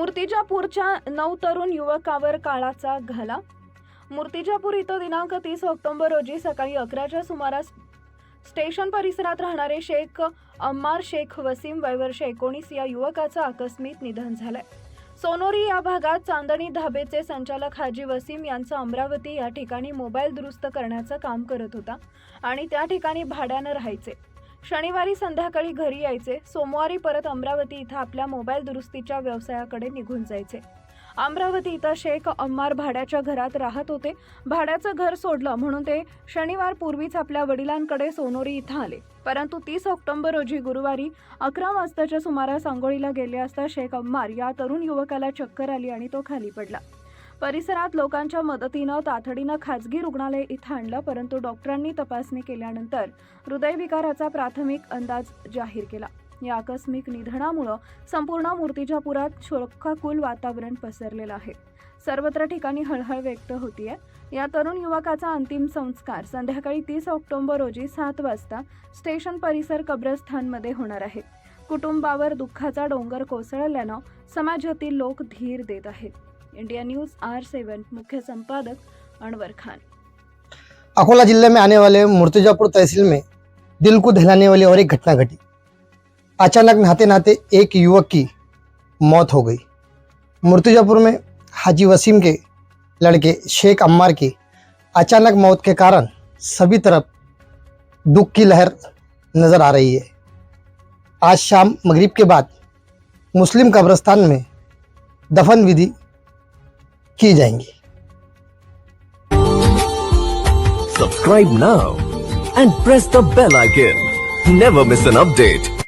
मूर्तिजापूरच्या नऊ तरुण युवकावर काळाचा घाला. मूर्तिजापूर इथं दिनांक तीस ऑक्टोबर रोजी सकाळी अकराच्या सुमारास स्टेशन परिसरात राहणारे शेख अम्मार शेख वसीम वय वर्ष एकोणीस या युवकाचं आकस्मिक निधन झालंय. सोनोरी या भागात चांदणी धाबेचे संचालक हाजी वसीम यांचं अमरावती या ठिकाणी मोबाईल दुरुस्त करण्याचं काम करत होता आणि त्या ठिकाणी भाड्यानं राहायचे. शनिवारी संध्याकाळी घरी यायचे. सोमवारी परत अमरावती इथं आपल्या मोबाईल दुरुस्तीच्या व्यवसायाकडे निघून जायचे. अमरावती इथं शेख अम्मार भाड्याच्या घरात राहत होते. भाड्याचं घर सोडलं म्हणून ते शनिवार पूर्वीच आपल्या वडिलांकडे सोनोरी इथं आले. परंतु तीस ऑक्टोबर रोजी गुरुवारी अकरा वाजताच्या सुमारास आंघोळीला गेले असता शेख अम्मार या तरुण युवकाला चक्कर आली आणि तो खाली पडला. परिसरात लोकांच्या मदतीनं तातडीनं खाजगी रुग्णालय इथं आणलं परंतु डॉक्टरांनी तपासणी केल्यानंतर हृदयविकाराचा प्राथमिक अंदाज जाहीर केला. या आकस्मिक निधनामुळं संपूर्ण मूर्तिजापुरात शोकाकुल वातावरण पसरलेलं आहे. सर्वत्र ठिकाणी हळहळ व्यक्त होतीये. या तरुण युवकाचा अंतिम संस्कार संध्याकाळी तीस ऑक्टोबर रोजी सात वाजता स्टेशन परिसर कब्रस्थानमध्ये होणार आहे. कुटुंबावर दुःखाचा डोंगर कोसळल्यानं समाजातील लोक धीर देत आहेत. इंडिया न्यूज़ आर सेवन मुख्य संपादक अनवर खान। अकोला ज़िले में आने वाले मुर्तजापुर तहसील में दिल को दहलाने वाली और एक घटना घटी। अचानक नहाते नहाते एक युवक की मौत हो गई। मुर्तजापुर में हाजी वसीम के लड़के शेख अम्मार की अचानक मौत के कारण सभी तरफ़ दुख की लहर नज़र आ रही है। आज शाम मगरिब के बाद मुस्लिम कब्रस्तान में दफन विधि की जाएंगी Subscribe now and press the bell icon. Never miss an update.